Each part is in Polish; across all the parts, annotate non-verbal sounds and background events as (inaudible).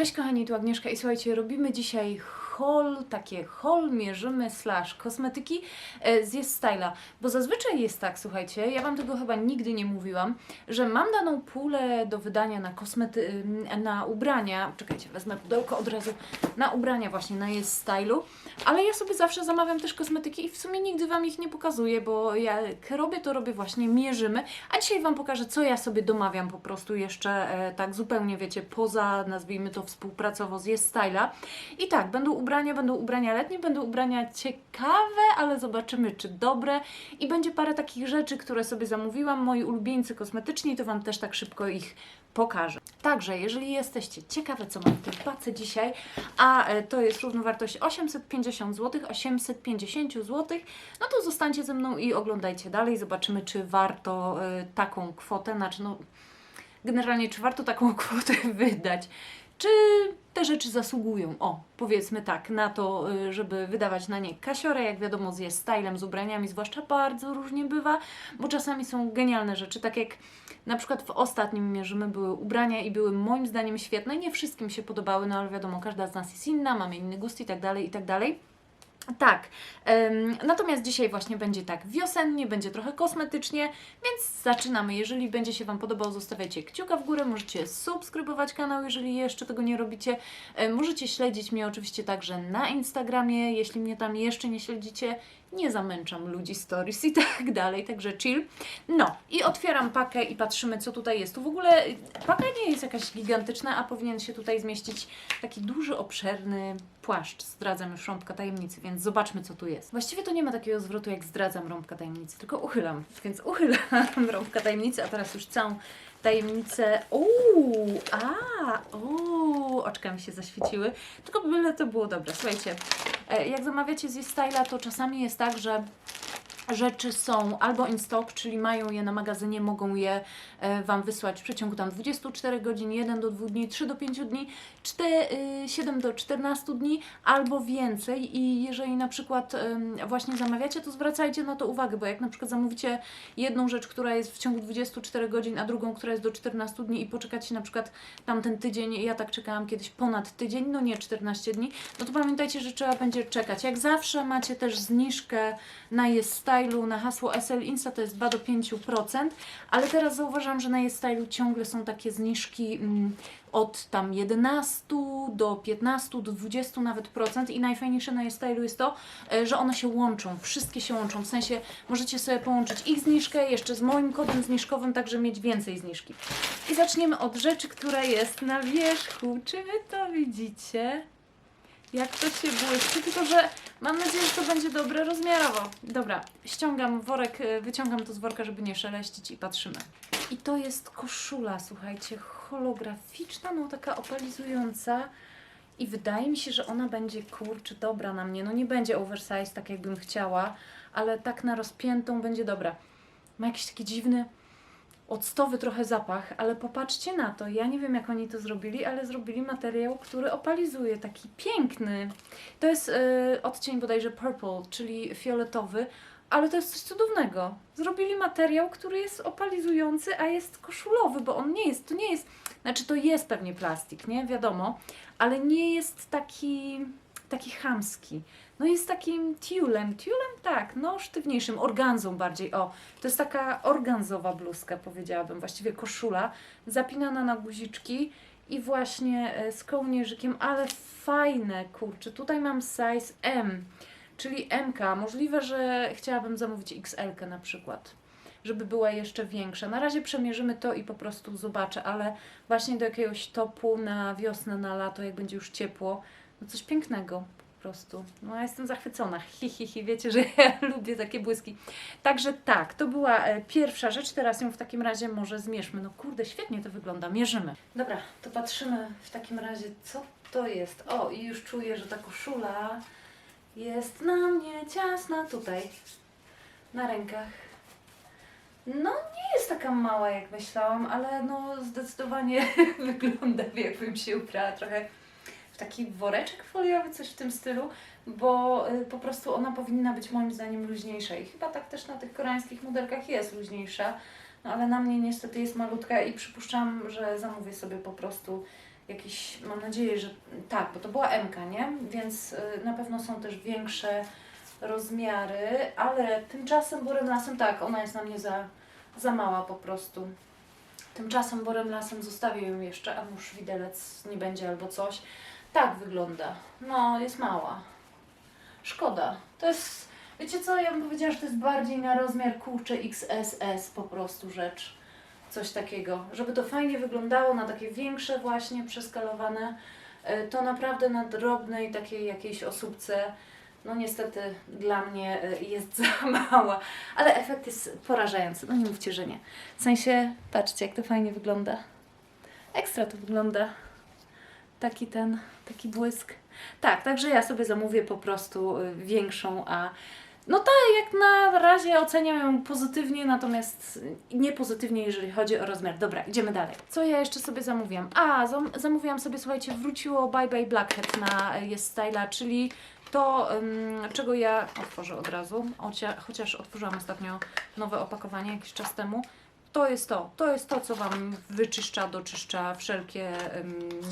Cześć kochani, tu Agnieszka i słuchajcie, robimy dzisiaj takie haul mierzymy slash kosmetyki e, z Jest Styla, bo zazwyczaj jest tak, słuchajcie, ja Wam tego chyba nigdy nie mówiłam, że mam daną pulę do wydania na kosmety, na ubrania, czekajcie, wezmę pudełko od razu, na ubrania właśnie na Jest Stylu, ale ja sobie zawsze zamawiam też kosmetyki i w sumie nigdy Wam ich nie pokazuję, bo ja jak robię, to robię właśnie mierzymy, a dzisiaj Wam pokażę, co ja sobie domawiam po prostu jeszcze e, tak zupełnie, wiecie, poza, nazwijmy to współpracowo z Jest Styla. I tak, będą ubrania, będą ubrania letnie, będą ubrania ciekawe, ale zobaczymy, czy dobre. I będzie parę takich rzeczy, które sobie zamówiłam, moi ulubieńcy kosmetyczni, to Wam też tak szybko ich pokażę. Także, jeżeli jesteście ciekawe, co mam w tej pace dzisiaj, a e, to jest równowartość 850 zł, 850 zł, no to zostańcie ze mną i oglądajcie dalej, zobaczymy, czy warto e, taką kwotę, znaczy no, generalnie, czy warto taką (laughs) kwotę wydać, czy te rzeczy zasługują, o, powiedzmy tak, na to, y, żeby wydawać na nie kasiorę, jak wiadomo, z jest stylem, z ubraniami, zwłaszcza bardzo różnie bywa, bo czasami są genialne rzeczy, tak jak na przykład w ostatnim mierzymy były ubrania i były moim zdaniem świetne, nie wszystkim się podobały, no ale wiadomo, każda z nas jest inna, mamy inny gust i tak dalej, i tak dalej. Tak, natomiast dzisiaj właśnie będzie tak wiosennie, będzie trochę kosmetycznie, więc zaczynamy. Jeżeli będzie się Wam podobał, zostawiajcie kciuka w górę, możecie subskrybować kanał, jeżeli jeszcze tego nie robicie. E, możecie śledzić mnie oczywiście także na Instagramie, jeśli mnie tam jeszcze nie śledzicie. Nie zamęczam ludzi stories i (laughs) tak dalej, także chill. No i otwieram pakę i patrzymy, co tutaj jest. Tu w ogóle y, paka nie jest jakaś gigantyczna, a powinien się tutaj zmieścić taki duży, obszerny płaszcz. Zdradzam już rąbka tajemnicy, więc zobaczmy, co tu jest. Właściwie to nie ma takiego zwrotu, jak zdradzam rąbka tajemnicy, tylko uchylam. Więc uchylam (laughs) rąbka tajemnicy, a teraz już całą tajemnicę. Uuu, a, uuu, oczka mi się zaświeciły. Tylko byle to było dobre. Słuchajcie, jak zamawiacie z Styla, to czasami jest tak, że rzeczy są albo in stock, czyli mają je na magazynie, mogą je e, Wam wysłać w przeciągu tam 24 godzin, 1 do 2 dni, 3 do 5 dni, 4, y, 7 do 14 dni albo więcej i jeżeli na przykład właśnie zamawiacie, to zwracajcie na to uwagę, bo jak na przykład zamówicie jedną rzecz, która jest w ciągu 24 godzin, a drugą, która jest do 14 dni i poczekacie na przykład tamten tydzień, ja tak czekałam kiedyś ponad tydzień, no nie 14 dni, no to pamiętajcie, że trzeba będzie czekać. Jak zawsze macie też zniżkę na Jest Stylu, na hasło SL Insta to jest 2 do 5%, ale teraz zauważam, że na Jest Stylu ciągle są takie zniżki mm, od tam 11 do 15, do 20 nawet procent i najfajniejsze na Stylu jest to, e, że one się łączą, wszystkie się łączą, w sensie możecie sobie połączyć ich zniżkę jeszcze z moim kodem zniżkowym, także mieć więcej zniżki. I zaczniemy od rzeczy, która jest na wierzchu. Czy Wy to widzicie? Jak to się błyszczy, tylko że mam nadzieję, że to będzie dobre rozmiarowo. Dobra, ściągam worek, y, wyciągam to z worka, żeby nie szeleścić i patrzymy. I to jest koszula, słuchajcie, holograficzna, no taka opalizująca. I wydaje mi się, że ona będzie, kurczę, dobra na mnie. No nie będzie oversize, tak jakbym chciała, ale tak na rozpiętą będzie dobra. Ma jakiś taki dziwny, octowy trochę zapach, ale popatrzcie na to. Ja nie wiem, jak oni to zrobili, ale zrobili materiał, który opalizuje, taki piękny. To jest y, odcień bodajże purple, czyli fioletowy, ale to jest coś cudownego. Zrobili materiał, który jest opalizujący, a jest koszulowy, bo on nie jest, to nie jest, znaczy to jest pewnie plastik, nie? Wiadomo, ale nie jest taki, taki chamski. No jest takim tiulem, tiulem tak, no sztywniejszym, organzą bardziej, o. To jest taka organzowa bluzka, powiedziałabym, właściwie koszula, zapinana na guziczki i właśnie e, z kołnierzykiem, ale fajne, kurczę. Tutaj mam size M, czyli MK. Możliwe, że chciałabym zamówić XL na przykład, żeby była jeszcze większa. Na razie przemierzymy to i po prostu zobaczę, ale właśnie do jakiegoś topu na wiosnę, na lato, jak będzie już ciepło, no coś pięknego po prostu. No ja jestem zachwycona. (laughs) Hi, hi, hi. Wiecie, że ja (laughs) lubię takie błyski. Także tak, to była e, pierwsza rzecz. Teraz ją w takim razie może zmierzmy. No kurde, świetnie to wygląda. Mierzymy. Dobra, to patrzymy w takim razie, co to jest. O, i już czuję, że ta koszula jest na mnie ciasna tutaj, na rękach. No, nie jest taka mała, jak myślałam, ale no zdecydowanie (laughs) wygląda, jakbym się ubrała. Trochę w taki woreczek foliowy, coś w tym stylu, bo y, po prostu ona powinna być moim zdaniem luźniejsza. I chyba tak też na tych koreańskich modelkach jest luźniejsza, no ale na mnie niestety jest malutka i przypuszczam, że zamówię sobie po prostu jakiś, mam nadzieję, że tak, bo to była MK, nie? Więc y, na pewno są też większe rozmiary, ale tymczasem Borem Lasem tak, ona jest na mnie za, za mała po prostu. Tymczasem Borem Lasem zostawię ją jeszcze, a już widelec nie będzie albo coś. Tak wygląda. No, jest mała. Szkoda. To jest, wiecie co, ja bym powiedziała, że to jest bardziej na rozmiar kurczę XSS po prostu rzecz. Coś takiego. Żeby to fajnie wyglądało na takie większe właśnie, przeskalowane, e, to naprawdę na drobnej takiej jakiejś osóbce, no niestety dla mnie e, jest (laughs) za mała. Ale efekt jest porażający, no nie mówcie, że nie. W sensie, patrzcie jak to fajnie wygląda. Ekstra to wygląda. Taki ten, taki błysk. Tak, także ja sobie zamówię po prostu y, większą, a no tak, jak na razie oceniam ją pozytywnie, natomiast nie pozytywnie, jeżeli chodzi o rozmiar. Dobra, idziemy dalej. Co ja jeszcze sobie zamówiłam? A, zam zamówiłam sobie, słuchajcie, wróciło Bye Bye Blackhead na Jest Styla, czyli to, ym, czego ja otworzę od razu, Ocia, chociaż otworzyłam ostatnio nowe opakowanie jakiś czas temu. To jest to, to jest to, co Wam wyczyszcza, doczyszcza wszelkie,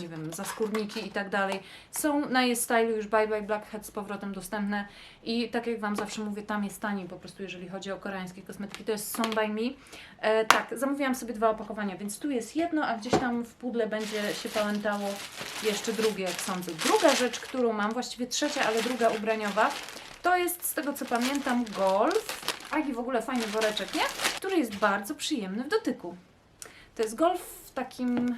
nie wiem, zaskórniki i tak dalej. Są na Jest Style już Bye Bye Blackhead z powrotem dostępne i tak jak Wam zawsze mówię, tam jest taniej po prostu, jeżeli chodzi o koreańskie kosmetyki. To jest Son By Me. E, tak, zamówiłam sobie dwa opakowania, więc tu jest jedno, a gdzieś tam w pudle będzie się pałętało jeszcze drugie, jak sądzę. Druga rzecz, którą mam, właściwie trzecia, ale druga ubraniowa, to jest z tego co pamiętam Golf. A jaki w ogóle fajny woreczek, nie? Który jest bardzo przyjemny w dotyku. To jest Golf w takim...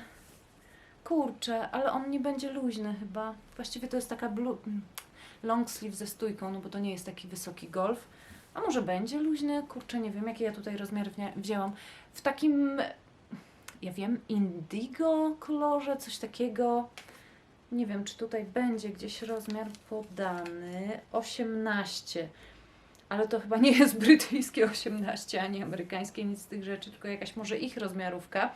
Kurczę, ale on nie będzie luźny chyba. Właściwie to jest taka long sleeve ze stójką, no bo to nie jest taki wysoki Golf. A może będzie luźny? Kurczę, nie wiem, jakie ja tutaj rozmiary wnia- wzięłam. W takim, ja wiem, indigo kolorze, coś takiego. Nie wiem, czy tutaj będzie gdzieś rozmiar podany. 18. Ale to chyba nie jest brytyjskie 18, ani amerykańskie, nic z tych rzeczy, tylko jakaś może ich rozmiarówka.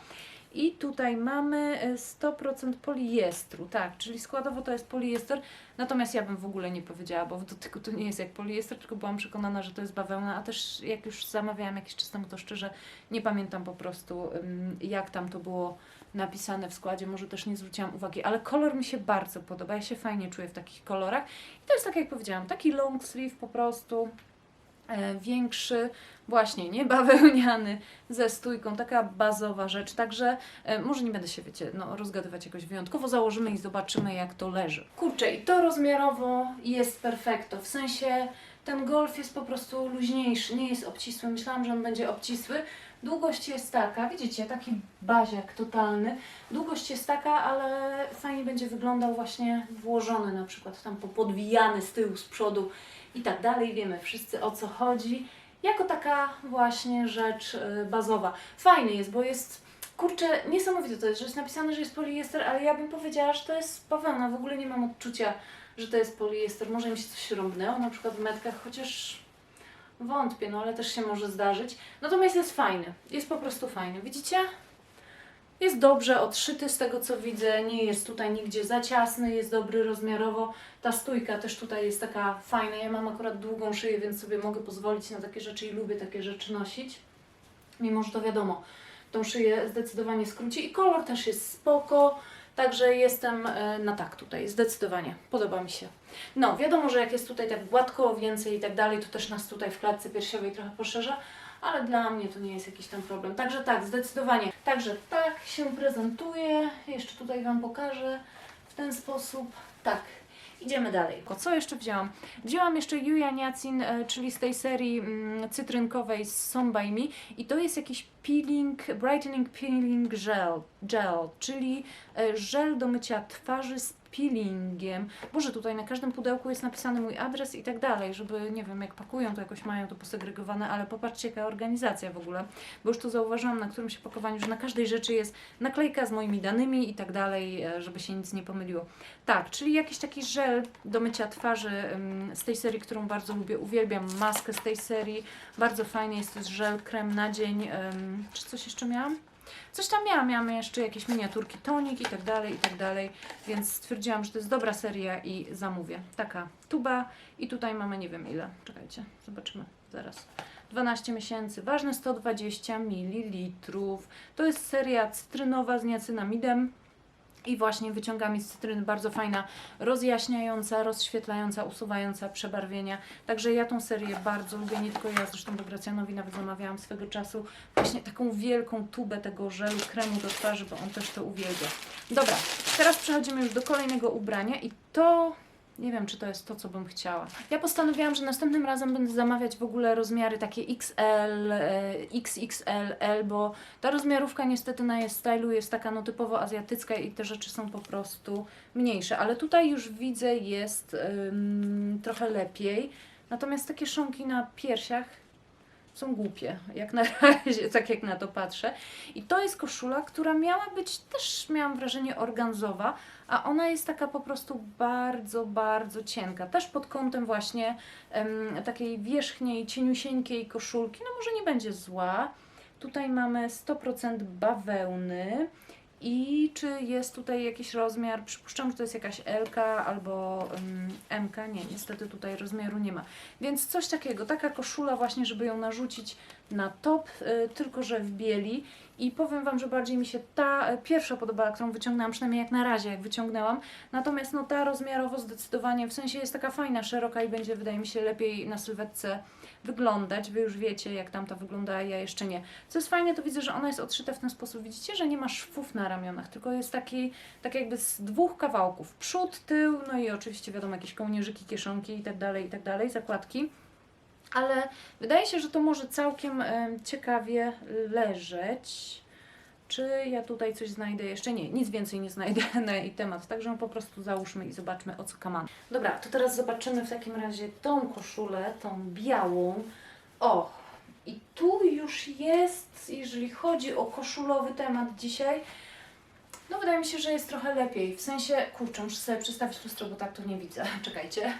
I tutaj mamy e, 100% poliestru, tak, czyli składowo to jest poliester, natomiast ja bym w ogóle nie powiedziała, bo w dotyku to nie jest jak poliester, tylko byłam przekonana, że to jest bawełna, a też jak już zamawiałam jakiś czas temu, to szczerze nie pamiętam po prostu jak tam to było napisane w składzie, może też nie zwróciłam uwagi, ale kolor mi się bardzo podoba, ja się fajnie czuję w takich kolorach. I to jest tak jak powiedziałam, taki long sleeve po prostu, e, większy, właśnie nie bawełniany, ze stójką, taka bazowa rzecz, także e, może nie będę się, wiecie, no, rozgadywać jakoś wyjątkowo, założymy i zobaczymy jak to leży. Kurczę, i to rozmiarowo jest perfekto, w sensie ten golf jest po prostu luźniejszy, nie jest obcisły, myślałam, że on będzie obcisły, Długość jest taka, widzicie, taki baziak totalny. Długość jest taka, ale fajnie będzie wyglądał właśnie włożony na przykład tam podwijany z tyłu, z przodu i tak dalej. Wiemy wszyscy o co chodzi. Jako taka właśnie rzecz y, bazowa. Fajny jest, bo jest, kurczę, niesamowite to jest, że jest napisane, że jest poliester, ale ja bym powiedziała, że to jest bawełna. W ogóle nie mam odczucia, że to jest poliester. Może mi się coś rąbnęło, na przykład w metkach, chociaż Wątpię, no ale też się może zdarzyć. Natomiast jest fajny. Jest po prostu fajny. Widzicie? Jest dobrze odszyty z tego co widzę. Nie jest tutaj nigdzie za ciasny. Jest dobry rozmiarowo. Ta stójka też tutaj jest taka fajna. Ja mam akurat długą szyję, więc sobie mogę pozwolić na takie rzeczy i lubię takie rzeczy nosić. Mimo, że to wiadomo, tą szyję zdecydowanie skróci. I kolor też jest spoko. Także jestem e, na tak tutaj, zdecydowanie. Podoba mi się. No, wiadomo, że jak jest tutaj tak gładko, więcej i tak dalej, to też nas tutaj w klatce piersiowej trochę poszerza, ale dla mnie to nie jest jakiś tam problem. Także tak, zdecydowanie. Także tak się prezentuje. Jeszcze tutaj Wam pokażę w ten sposób. Tak. Idziemy dalej. Co jeszcze wzięłam? Wzięłam jeszcze Yuya Niacin, e, czyli z tej serii mm, cytrynkowej z Some i to jest jakiś peeling, brightening peeling gel, gel czyli e, żel do mycia twarzy z peelingiem. Boże, tutaj na każdym pudełku jest napisany mój adres i tak dalej, żeby, nie wiem, jak pakują, to jakoś mają to posegregowane, ale popatrzcie, jaka organizacja w ogóle, bo już tu zauważyłam na którymś opakowaniu, że na każdej rzeczy jest naklejka z moimi danymi i tak dalej, e, żeby się nic nie pomyliło. Tak, czyli jakiś taki żel do mycia twarzy z tej serii, którą bardzo lubię, uwielbiam maskę z tej serii, bardzo fajny jest to żel, krem na dzień, czy coś jeszcze miałam? Coś tam miałam, miałam jeszcze jakieś miniaturki, tonik i tak dalej, i tak dalej, więc stwierdziłam, że to jest dobra seria i zamówię. Taka tuba i tutaj mamy nie wiem ile, czekajcie, zobaczymy zaraz. 12 miesięcy, ważne 120 ml. To jest seria cytrynowa z niacinamidem. I właśnie wyciągami z cytryny bardzo fajna, rozjaśniająca, rozświetlająca, usuwająca przebarwienia. Także ja tą serię bardzo lubię, nie tylko ja, zresztą do Gracjanowi nawet zamawiałam swego czasu właśnie taką wielką tubę tego żelu, kremu do twarzy, bo on też to uwielbia. Dobra, teraz przechodzimy już do kolejnego ubrania i to... Nie wiem, czy to jest to, co bym chciała. Ja postanowiłam, że następnym razem będę zamawiać w ogóle rozmiary takie XL, e, XXL, L, bo ta rozmiarówka niestety na jest stylu jest taka no typowo azjatycka i te rzeczy są po prostu mniejsze. Ale tutaj już widzę jest ym, trochę lepiej. Natomiast takie szonki na piersiach są głupie, jak na (laughs) razie, tak jak na to patrzę. I to jest koszula, która miała być też, miałam wrażenie, organzowa, a ona jest taka po prostu bardzo, bardzo cienka. Też pod kątem właśnie takiej wierzchniej, cieniusieńkiej koszulki. No może nie będzie zła. Tutaj mamy 100% bawełny. I czy jest tutaj jakiś rozmiar? Przypuszczam, że to jest jakaś LK albo um, MK. Nie, niestety tutaj rozmiaru nie ma. Więc coś takiego, taka koszula właśnie, żeby ją narzucić na top, y, tylko że w bieli. I powiem Wam, że bardziej mi się ta y, pierwsza podobała, którą wyciągnęłam, przynajmniej jak na razie, jak wyciągnęłam. Natomiast no ta rozmiarowo zdecydowanie, w sensie jest taka fajna, szeroka i będzie, wydaje mi się, lepiej na sylwetce wyglądać. Wy już wiecie, jak tamta wygląda, ja jeszcze nie. Co jest fajne, to widzę, że ona jest odszyta w ten sposób. Widzicie, że nie ma szwów na ramionach, tylko jest taki, tak jakby z dwóch kawałków. Przód, tył, no i oczywiście wiadomo, jakieś kołnierzyki, kieszonki i tak dalej, i tak dalej, zakładki. Ale wydaje się, że to może całkiem em, ciekawie leżeć. Czy ja tutaj coś znajdę jeszcze? Nie, nic więcej nie znajdę (laughs) na jej temat, także po prostu załóżmy i zobaczmy o co kaman. Dobra, to teraz zobaczymy w takim razie tą koszulę, tą białą. O, i tu już jest, jeżeli chodzi o koszulowy temat dzisiaj, no wydaje mi się, że jest trochę lepiej. W sensie, kurczę, muszę sobie przestawić lustro, bo tak to nie widzę. (laughs) Czekajcie.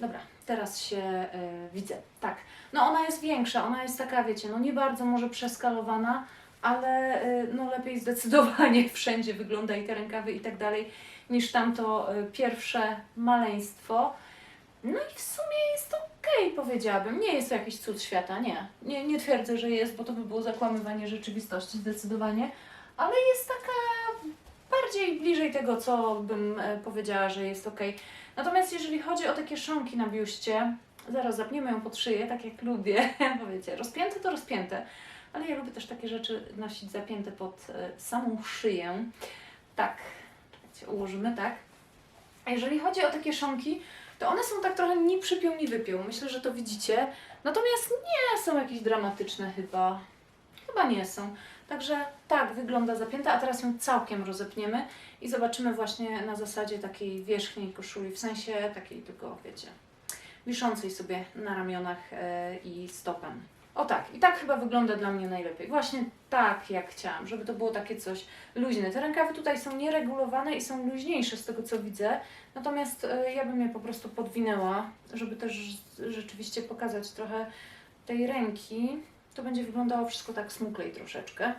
Dobra, teraz się y, widzę. Tak. No ona jest większa, ona jest taka, wiecie, no nie bardzo może przeskalowana, ale y, no lepiej zdecydowanie (laughs) wszędzie wygląda i te rękawy i tak dalej, niż tamto y, pierwsze maleństwo. No i w sumie jest okej, powiedziałabym. Nie jest to jakiś cud świata, nie. nie. Nie twierdzę, że jest, bo to by było zakłamywanie rzeczywistości zdecydowanie, ale jest taka bardziej bliżej tego, co bym e, powiedziała, że jest ok. Natomiast jeżeli chodzi o te kieszonki na biuście, zaraz zapniemy ją pod szyję, tak jak lubię, (laughs) bo wiecie, rozpięte to rozpięte, ale ja lubię też takie rzeczy nosić zapięte pod e, samą szyję. Tak, czekajcie, ułożymy tak. A jeżeli chodzi o te kieszonki, to one są tak trochę ni przypiął, ni wypiął. Myślę, że to widzicie. Natomiast nie są jakieś dramatyczne chyba. Chyba nie są. Także tak wygląda zapięta, a teraz ją całkiem rozepniemy i zobaczymy właśnie na zasadzie takiej wierzchniej koszuli, w sensie takiej tylko, wiecie, wiszącej sobie na ramionach e, i stopem. O tak, i tak chyba wygląda dla mnie najlepiej. Właśnie tak, jak chciałam, żeby to było takie coś luźne. Te rękawy tutaj są nieregulowane i są luźniejsze z tego, co widzę. Natomiast e, ja bym je po prostu podwinęła, żeby też rzeczywiście pokazać trochę tej ręki. To będzie wyglądało wszystko tak smuklej troszeczkę.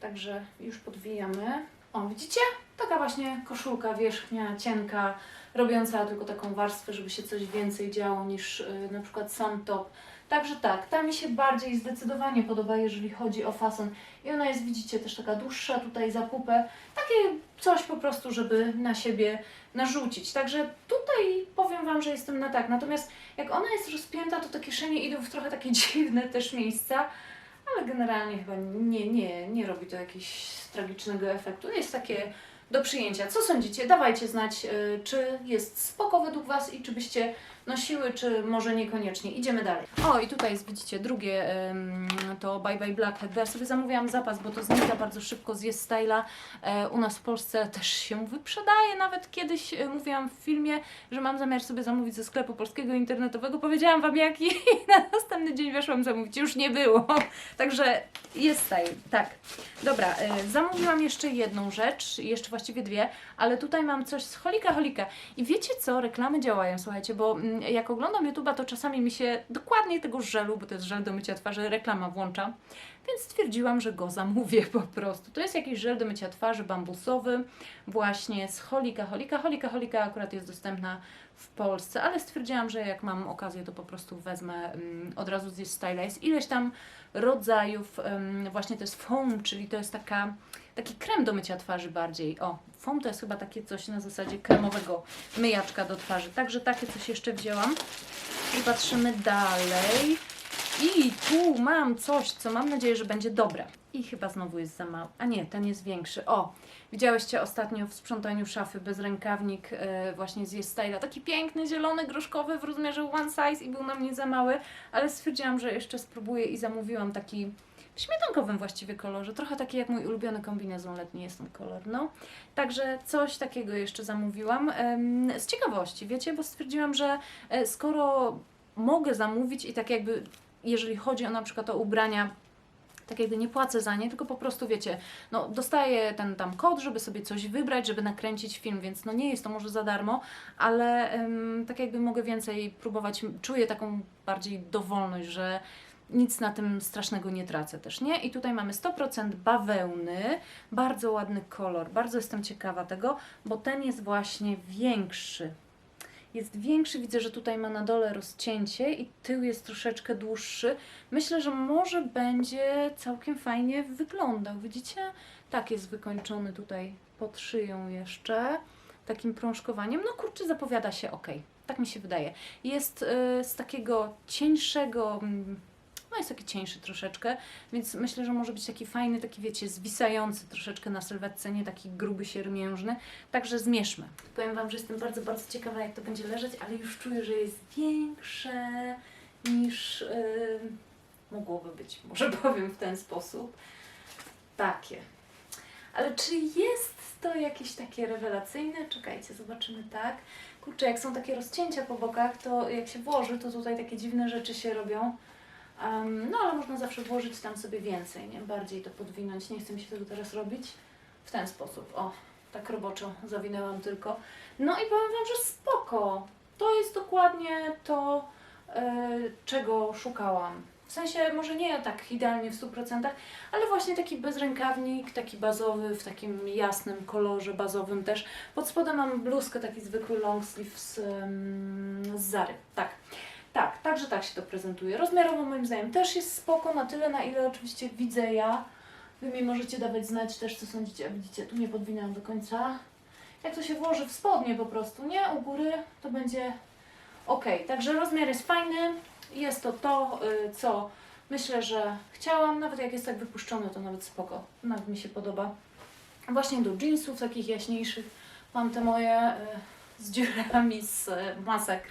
Także już podwijamy. O, widzicie? Taka właśnie koszulka wierzchnia, cienka, robiąca tylko taką warstwę, żeby się coś więcej działo niż y, na przykład sam top. Także tak, ta mi się bardziej zdecydowanie podoba, jeżeli chodzi o fason. I ona jest, widzicie, też taka dłuższa tutaj za pupę. Takie coś po prostu, żeby na siebie narzucić. Także tutaj powiem Wam, że jestem na tak. Natomiast jak ona jest rozpięta, to te kieszenie idą w trochę takie (laughs) dziwne też miejsca. Ale generalnie chyba nie, nie, nie robi to jakiegoś tragicznego efektu. Jest takie do przyjęcia. Co sądzicie? Dawajcie znać, y, czy jest spoko według Was i czy byście nosiły, czy może niekoniecznie. Idziemy dalej. O, i tutaj jest, widzicie, drugie to Bye Bye Blackhead, ja sobie zamówiłam zapas, bo to znika bardzo szybko z Jest Styla. E, u nas w Polsce też się wyprzedaje. Nawet kiedyś e, mówiłam w filmie, że mam zamiar sobie zamówić ze sklepu polskiego internetowego. Powiedziałam Wam jaki i (laughs) na następny dzień weszłam zamówić. Już nie było. (laughs) Także jest style, tak. Dobra, e, zamówiłam jeszcze jedną rzecz, jeszcze właściwie dwie, ale tutaj mam coś z Holika Holika. I wiecie co? Reklamy działają, słuchajcie, bo mm, jak oglądam YouTube'a, to czasami mi się dokładnie tego żelu, bo to jest żel do mycia twarzy, reklama włącza. Więc stwierdziłam, że go zamówię po prostu. To jest jakiś żel do mycia twarzy bambusowy, właśnie z Holika Holika. Holika Holika akurat jest dostępna w Polsce, ale stwierdziłam, że jak mam okazję, to po prostu wezmę mm, od razu z Styla. Jest ileś tam rodzajów, ym, właśnie to jest foam, czyli to jest taka, taki krem do mycia twarzy bardziej. O, foam to jest chyba takie coś na zasadzie kremowego myjaczka do twarzy. Także takie coś jeszcze wzięłam. I patrzymy dalej. I tu mam coś, co mam nadzieję, że będzie dobre. I chyba znowu jest za mały. A nie, ten jest większy. O, widziałyście ostatnio w sprzątaniu szafy bez rękawnik e, właśnie z Jest Style'a. Taki piękny, zielony, groszkowy w rozmiarze one size i był na mnie za mały, ale stwierdziłam, że jeszcze spróbuję i zamówiłam taki w śmietankowym właściwie kolorze. Trochę taki jak mój ulubiony kombinezon letni jest ten kolor, no. Także coś takiego jeszcze zamówiłam. z ciekawości, wiecie, bo stwierdziłam, że e, skoro mogę zamówić i tak jakby, jeżeli chodzi o na przykład o ubrania, tak jakby nie płacę za nie, tylko po prostu wiecie, no dostaję ten tam kod, żeby sobie coś wybrać, żeby nakręcić film, więc no nie jest to może za darmo, ale em, tak jakby mogę więcej próbować, czuję taką bardziej dowolność, że nic na tym strasznego nie tracę też, nie? I tutaj mamy 100% bawełny, bardzo ładny kolor, bardzo jestem ciekawa tego, bo ten jest właśnie większy. Jest większy, widzę, że tutaj ma na dole rozcięcie i tył jest troszeczkę dłuższy. Myślę, że może będzie całkiem fajnie wyglądał. Widzicie? Tak jest wykończony tutaj pod szyją jeszcze, takim prążkowaniem. No kurczę, zapowiada się ok. Tak mi się wydaje. Jest y, z takiego cieńszego, mm, no jest taki cieńszy troszeczkę, więc myślę, że może być taki fajny, taki wiecie, zwisający troszeczkę na sylwetce, nie taki gruby, siermiężny. Także zmierzmy. Powiem Wam, że jestem bardzo, bardzo ciekawa, jak to będzie leżeć, ale już czuję, że jest większe niż yy, mogłoby być. Może (laughs) powiem w ten sposób. Takie. Ale czy jest to jakieś takie rewelacyjne? Czekajcie, zobaczymy tak. Kurczę, jak są takie rozcięcia po bokach, to jak się włoży, to tutaj takie dziwne rzeczy się robią. Em, no ale można zawsze włożyć tam sobie więcej, nie? Bardziej to podwinąć. Nie chcę mi się tego teraz robić w ten sposób. O, tak roboczo zawinęłam tylko. No i powiem Wam, że spoko. To jest dokładnie to, e, czego szukałam. W sensie może nie tak idealnie w 100%, ale właśnie taki bezrękawnik, taki bazowy, w takim jasnym kolorze bazowym też. Pod spodem mam bluzkę, taki zwykły long sleeve z, z Zary. Tak. Tak, także tak się to prezentuje. Rozmiarowo moim zdaniem też jest spoko, na tyle na ile oczywiście widzę ja. Wy mi możecie dawać znać też co sądzicie. Widzicie, tu nie podwinęłam do końca. Jak to się włoży w spodnie po prostu, nie? U góry to będzie ok. Także rozmiar jest fajny. Jest to to, y, co myślę, że chciałam. Nawet jak jest tak wypuszczone, to nawet spoko. Nawet mi się podoba. Właśnie do jeansów takich jaśniejszych mam te moje y, z dziurami z y, masakr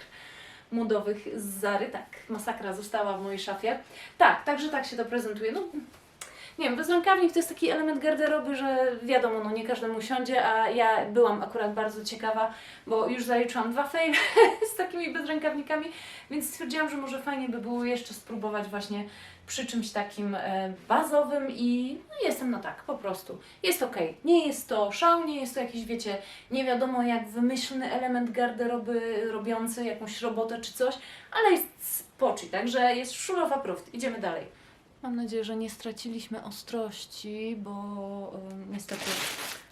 modowych z Zary. Tak, masakra została w mojej szafie. Tak, także tak się to prezentuje. No, nie wiem, bezrękawnik to jest taki element garderoby, że wiadomo, no nie każdemu siądzie, a ja byłam akurat bardzo ciekawa, bo już zaliczyłam dwa faile (laughs) z takimi bezrękawnikami, więc stwierdziłam, że może fajnie by było jeszcze spróbować właśnie przy czymś takim e, bazowym i no, jestem na tak, po prostu. Jest ok. Nie jest to szał, nie jest to jakiś, wiecie, nie wiadomo jak wymyślny element garderoby robiący jakąś robotę czy coś, ale jest spoczy, także jest of approved. Idziemy dalej. Mam nadzieję, że nie straciliśmy ostrości, bo ym, niestety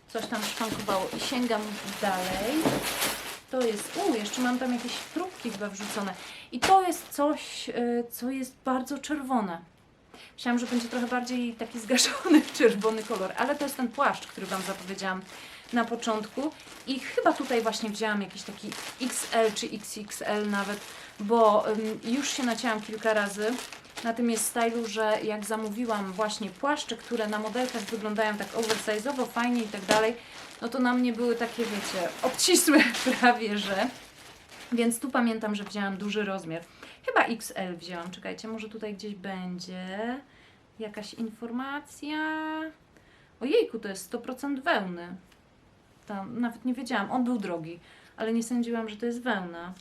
coś tam szwankowało i sięgam dalej. To jest, u, jeszcze mam tam jakieś próbki chyba wrzucone. I to jest coś, y, co jest bardzo czerwone. Myślałam, że będzie trochę bardziej taki zgaszony (laughs) czerwony kolor, ale to jest ten płaszcz, który Wam zapowiedziałam na początku. I chyba tutaj właśnie wzięłam jakiś taki XL czy XXL nawet, bo już się nacięłam kilka razy na tym jest stylu, że jak zamówiłam właśnie płaszcze, które na modelkach wyglądają tak oversize'owo, fajnie i tak dalej, no to na mnie były takie, wiecie, obcisłe (laughs) prawie, że. Więc tu pamiętam, że wzięłam duży rozmiar. Chyba XL wzięłam. Czekajcie, może tutaj gdzieś będzie jakaś informacja. Ojejku, to jest 100% wełny. Tam nawet nie wiedziałam, on był drogi, ale nie sądziłam, że to jest wełna.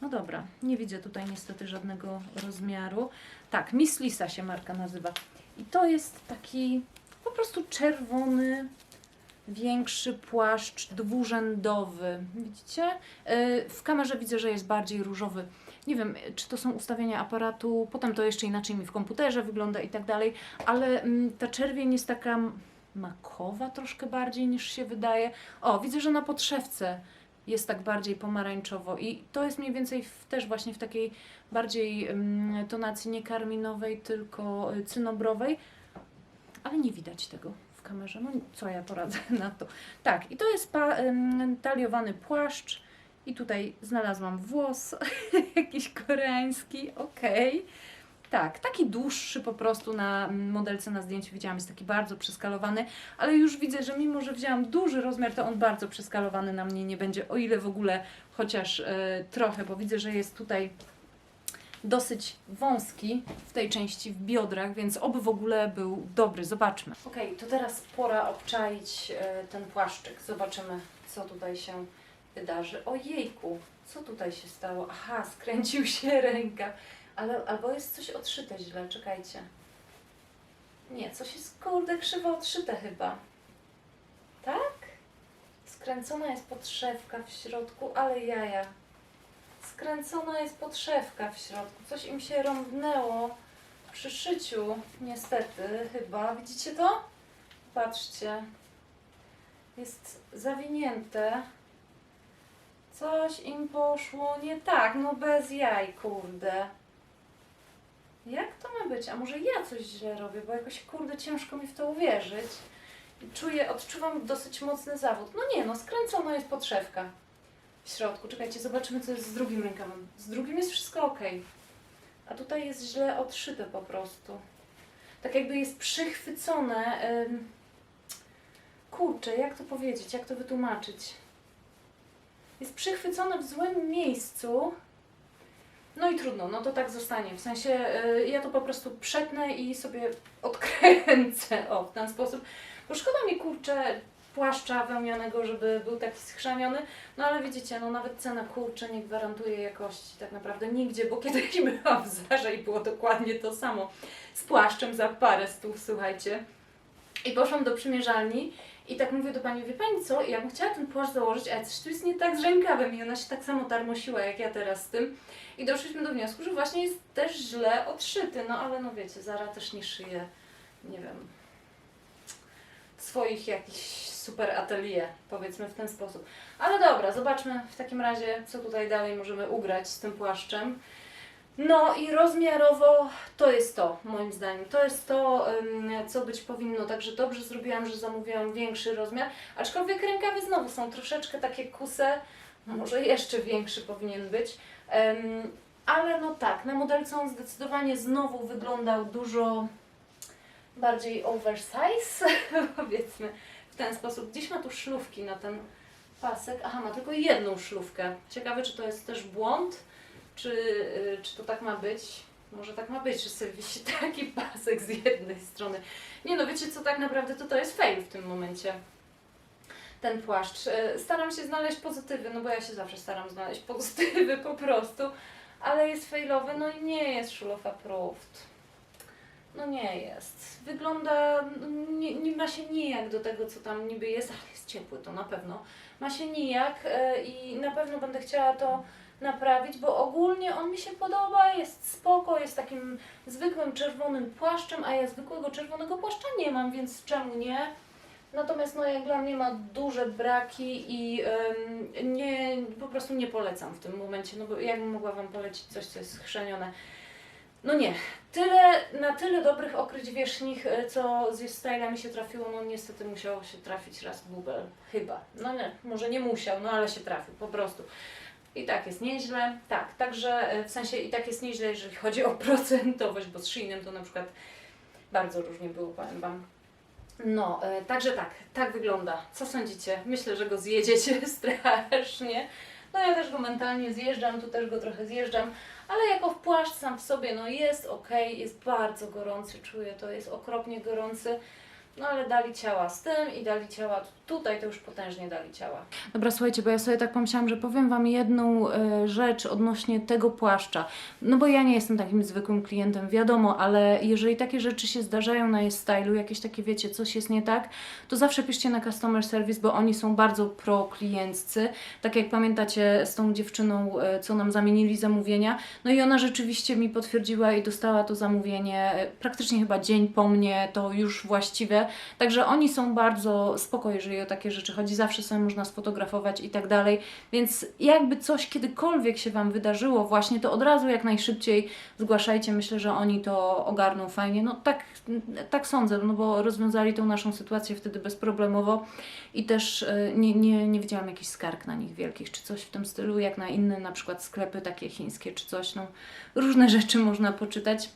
No dobra, nie widzę tutaj niestety żadnego rozmiaru. Tak, Miss Lisa się marka nazywa. I to jest taki po prostu czerwony, większy płaszcz dwurzędowy. Widzicie? Yy, W kamerze widzę, że jest bardziej różowy. Nie wiem, czy to są ustawienia aparatu, potem to jeszcze inaczej mi w komputerze wygląda i tak dalej, ale mm, ta czerwień jest taka makowa troszkę bardziej niż się wydaje. O, widzę, że na podszewce jest tak bardziej pomarańczowo i to jest mniej więcej w, też właśnie w takiej bardziej ym, tonacji nie karminowej, tylko y, cynobrowej, ale nie widać tego kamerze. No co ja poradzę (laughs) na to. Tak, i to jest pa, taliowany płaszcz. I tutaj znalazłam włos (laughs) jakiś koreański, okej. Tak, taki dłuższy po prostu na modelce na zdjęciu widziałam, jest taki bardzo przeskalowany, ale już widzę, że mimo, że wzięłam duży rozmiar, to on bardzo przeskalowany na mnie nie będzie, o ile w ogóle chociaż e, trochę, bo widzę, że jest tutaj dosyć wąski w tej części w biodrach, więc oby w ogóle był dobry. Zobaczmy. Okej, to teraz pora obczaić e, ten płaszczyk. Zobaczymy, co tutaj się wydarzy. Ojejku, co tutaj się stało? Aha, skręcił się (laughs) ręka. Ale, albo jest coś odszyte źle, czekajcie. Nie, coś jest kurde krzywo odszyte chyba. Tak? Skręcona jest podszewka w środku, ale jaja. Skręcona jest podszewka w środku. Coś im się rąbnęło przy szyciu, niestety, chyba. Widzicie to? Patrzcie. Jest zawinięte. Coś im poszło nie tak, no bez jaj, kurde. Jak to ma być? A może ja coś źle robię, bo jakoś kurde ciężko mi w to uwierzyć. Czuję, odczuwam dosyć mocny zawód. No nie, no skręcona jest podszewka w środku. Czekajcie, zobaczymy co jest z drugim rękawem. Z drugim jest wszystko ok. A tutaj jest źle odszyte po prostu. Tak jakby jest przychwycone. Kurczę, jak to powiedzieć, jak to wytłumaczyć? Jest przychwycone w złym miejscu. No i trudno, no to tak zostanie. W sensie y, ja to po prostu przetnę i sobie odkręcę o, w ten sposób. Bo szkoda mi kurczę płaszcza wełnianego, żeby był taki schrzaniony. No ale widzicie, no nawet cena kurczę nie gwarantuje jakości tak naprawdę nigdzie, bo kiedyś (laughs) byłam w Zarze i było dokładnie to samo z płaszczem za parę stów, słuchajcie. I poszłam do przymierzalni i tak mówię do pani, wie pani co, ja bym chciała ten płaszcz założyć, ale coś tu jest nie tak z rękawem i ona się tak samo tarmosiła jak ja teraz z tym. I doszliśmy do wniosku, że właśnie jest też źle odszyty, no ale no wiecie, Zara też nie szyje, nie wiem, swoich jakichś super atelier, powiedzmy w ten sposób. Ale dobra, zobaczmy w takim razie, co tutaj dalej możemy ugrać z tym płaszczem. No i rozmiarowo to jest to, moim zdaniem. To jest to, co być powinno. Także dobrze zrobiłam, że zamówiłam większy rozmiar. Aczkolwiek rękawy znowu są troszeczkę takie kuse. No może jeszcze większy powinien być. Ale no tak, na modelce on zdecydowanie znowu wyglądał dużo bardziej oversize, (laughs) powiedzmy w ten sposób. Gdzieś ma tu szlufki na ten pasek. Aha, ma tylko jedną szlufkę. Ciekawe, czy to jest też błąd, czy, y, czy to tak ma być. Może tak ma być, że sobie wisi (laughs) taki pasek z jednej strony. Nie no, wiecie co, tak naprawdę to to jest fail w tym momencie. Ten płaszcz. Y, Staram się znaleźć pozytywy, no bo ja się zawsze staram znaleźć (laughs) pozytywy po prostu, ale jest failowy, no i nie jest Szulof approved. No nie jest. Wygląda, nie, nie ma się nijak do tego, co tam niby jest, ale jest ciepły, to na pewno. Ma się nijak e, i na pewno będę chciała to naprawić, bo ogólnie on mi się podoba, jest spoko, jest takim zwykłym czerwonym płaszczem, a ja zwykłego czerwonego płaszcza nie mam, więc czemu nie? Natomiast no jak dla mnie ma duże braki i em, nie, po prostu nie polecam w tym momencie, no bo jakbym mogła Wam polecić coś, co jest schrzenione. No nie, tyle, na tyle dobrych okryć wierzchnich, e, co z Styla mi się trafiło, no niestety musiało się trafić raz bubel, chyba. No nie, może nie musiał, no ale się trafił, po prostu. I tak jest nieźle, tak, także e, w sensie i tak jest nieźle, jeżeli chodzi o (laughs) procentowość, bo z szyjnym to na przykład bardzo różnie było, powiem Wam. No, e, także tak, tak wygląda. Co sądzicie? Myślę, że go zjedziecie (laughs) strasznie. No ja też go mentalnie zjeżdżam, tu też go trochę zjeżdżam, ale jako w płaszcz sam w sobie, no jest ok, jest bardzo gorący, czuję to, jest okropnie gorący. No ale dali ciała z tym i dali ciała tutaj, to już potężnie dali ciała. Dobra, słuchajcie, bo ja sobie tak pomyślałam, że powiem Wam jedną e, rzecz odnośnie tego płaszcza. No bo ja nie jestem takim zwykłym klientem, wiadomo, ale jeżeli takie rzeczy się zdarzają na stylu, jakieś takie wiecie, coś jest nie tak, to zawsze piszcie na customer service, bo oni są bardzo pro-klienccy. Tak jak pamiętacie z tą dziewczyną, e, co nam zamienili zamówienia. No i ona rzeczywiście mi potwierdziła i dostała to zamówienie e, praktycznie chyba dzień po mnie, to już właściwe. Także oni są bardzo spoko, jeżeli o takie rzeczy chodzi. Zawsze sobie można sfotografować i tak dalej. Więc jakby coś kiedykolwiek się Wam wydarzyło właśnie, to od razu jak najszybciej zgłaszajcie. Myślę, że oni to ogarną fajnie. No tak, tak sądzę, no bo rozwiązali tą naszą sytuację wtedy bezproblemowo i też e, nie, nie, nie widziałam jakichś skarg na nich wielkich, czy coś w tym stylu, jak na inne na przykład sklepy takie chińskie, czy coś. No, różne rzeczy można poczytać.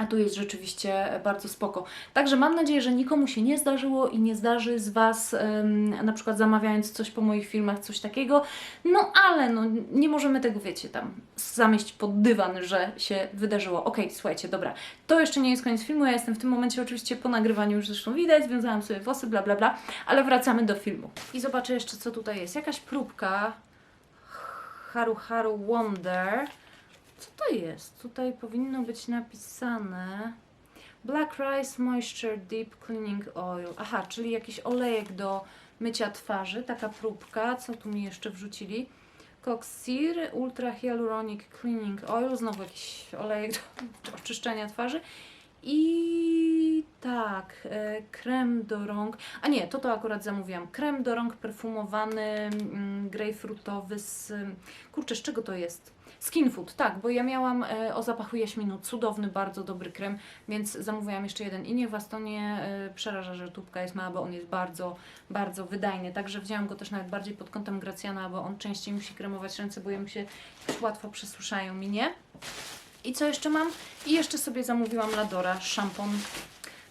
A tu jest rzeczywiście bardzo spoko. Także mam nadzieję, że nikomu się nie zdarzyło i nie zdarzy z Was, em, na przykład zamawiając coś po moich filmach, coś takiego. No ale no, nie możemy tego, wiecie, tam zamieść pod dywan, że się wydarzyło. Okej, słuchajcie, dobra. To jeszcze nie jest koniec filmu. Ja jestem w tym momencie oczywiście po nagrywaniu, już zresztą widać, związałam sobie włosy, bla bla bla, ale wracamy do filmu. I zobaczę jeszcze, co tutaj jest. Jakaś próbka. Haru Haru Wonder. Co to jest? Tutaj powinno być napisane Black Rice Moisture Deep Cleaning Oil. Aha, czyli jakiś olejek do mycia twarzy, taka próbka. Co tu mi jeszcze wrzucili? Coxir Ultra Hyaluronic Cleaning Oil, znowu jakiś olejek do (laughs) oczyszczania twarzy. I tak, e, krem do rąk. A nie, to to akurat zamówiłam. Krem do rąk perfumowany, mm, grejpfrutowy z. Kurczę, z czego to jest? Skin Food, tak, bo ja miałam e, o zapachu jaśminu cudowny, bardzo dobry krem, więc zamówiłam jeszcze jeden i niech Was to nie e, przeraża, że tubka jest mała, bo on jest bardzo, bardzo wydajny. Także wzięłam go też nawet bardziej pod kątem Gracjana, bo on częściej musi kremować ręce, bo jemu się łatwo przesuszają mi, nie? I co jeszcze mam? I jeszcze sobie zamówiłam Ladora szampon.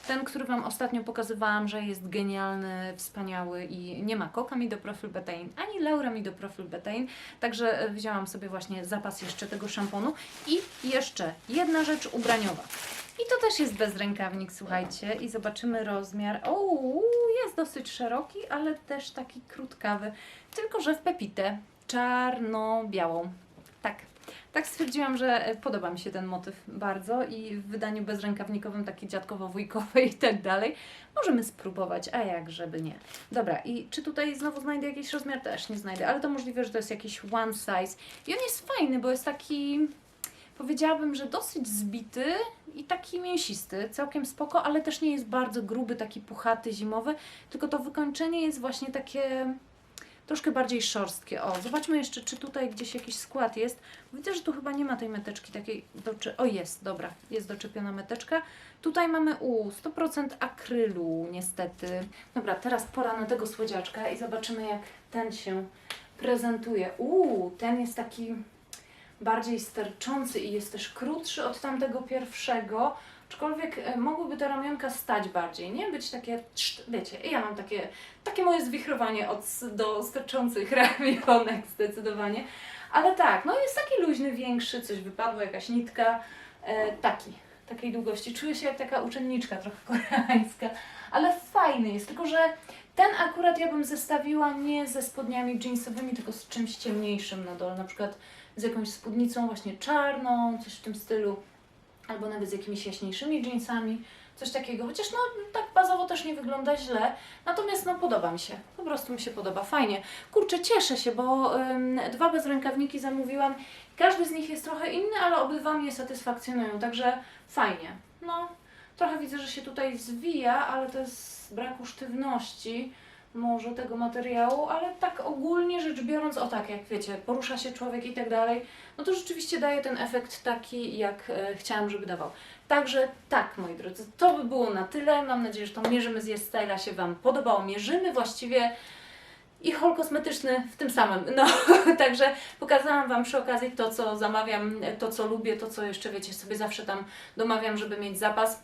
Ten, który Wam ostatnio pokazywałam, że jest genialny, wspaniały i nie ma koka mi do profil betain, ani Laura mi do profil betain. Także e, wzięłam sobie właśnie zapas jeszcze tego szamponu. I jeszcze jedna rzecz ubraniowa. I to też jest bezrękawnik, słuchajcie. I zobaczymy rozmiar. O, jest dosyć szeroki, ale też taki krótkawy. Tylko, że w pepitę czarno-białą. Tak. Tak stwierdziłam, że e, podoba mi się ten motyw bardzo i w wydaniu bezrękawnikowym, takie dziadkowo-wujkowe i tak dalej, możemy spróbować, a jak żeby nie. Dobra, i czy tutaj znowu znajdę jakiś rozmiar? Też nie znajdę, ale to możliwe, że to jest jakiś one size. I on jest fajny, bo jest taki, powiedziałabym, że dosyć zbity i taki mięsisty, całkiem spoko, ale też nie jest bardzo gruby, taki puchaty, zimowy, tylko to wykończenie jest właśnie takie troszkę bardziej szorstkie. O, zobaczmy jeszcze, czy tutaj gdzieś jakiś skład jest. Widzę, że tu chyba nie ma tej meteczki takiej doczy... O, jest, dobra, jest doczepiona meteczka. Tutaj mamy, u, 100% akrylu, niestety. Dobra, teraz pora na tego słodziaczka i zobaczymy, jak ten się prezentuje. U, ten jest taki bardziej sterczący i jest też krótszy od tamtego pierwszego. Aczkolwiek e, mogłyby te ramionka stać bardziej, nie? Być takie, wiecie, ja mam takie, takie moje zwichrowanie od, do sterczących (laughs) ramionek zdecydowanie. Ale tak, no jest taki luźny, większy, coś wypadło, jakaś nitka, e, taki, takiej długości. Czuję się jak taka uczenniczka trochę (laughs) koreańska, ale fajny jest, tylko że ten akurat ja bym zestawiła nie ze spodniami jeansowymi, tylko z czymś ciemniejszym na dole, na przykład z jakąś spódnicą właśnie czarną, coś w tym stylu albo nawet z jakimiś jaśniejszymi jeansami, coś takiego. Chociaż no tak bazowo też nie wygląda źle, natomiast no podoba mi się, po prostu mi się podoba, fajnie. Kurczę, cieszę się, bo ym, dwa bezrękawniki zamówiłam, każdy z nich jest trochę inny, ale obydwa mnie satysfakcjonują, także fajnie. No, trochę widzę, że się tutaj zwija, ale to jest braku sztywności może tego materiału, ale tak ogólnie rzecz biorąc, o tak, jak wiecie, porusza się człowiek i tak dalej, no to rzeczywiście daje ten efekt taki, jak e, chciałam, żeby dawał. Także tak, moi drodzy, to by było na tyle. Mam nadzieję, że to Mierzymy z Jest Styla się Wam podobało. Mierzymy właściwie i hol kosmetyczny w tym samym. No, (laughs) także pokazałam Wam przy okazji to, co zamawiam, to, co lubię, to, co jeszcze, wiecie, sobie zawsze tam domawiam, żeby mieć zapas.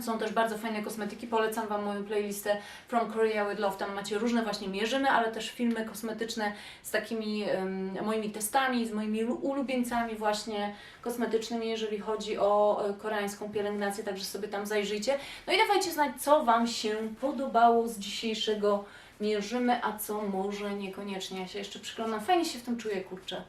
Są też bardzo fajne kosmetyki. Polecam Wam moją playlistę From Korea with Love. Tam macie różne właśnie mierzymy, ale też filmy kosmetyczne z takimi em, moimi testami, z moimi lu- ulubieńcami właśnie kosmetycznymi, jeżeli chodzi o e, koreańską pielęgnację, także sobie tam zajrzyjcie. No i dawajcie znać, co Wam się podobało z dzisiejszego mierzymy, a co może niekoniecznie. Ja się jeszcze przyglądam. Fajnie się w tym czuję, kurczę.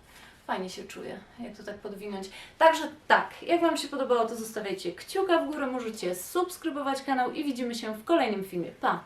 Fajnie się czuję, jak to tak podwinąć. Także tak, jak Wam się podobało, to zostawiajcie kciuka w górę, możecie subskrybować kanał i widzimy się w kolejnym filmie. Pa!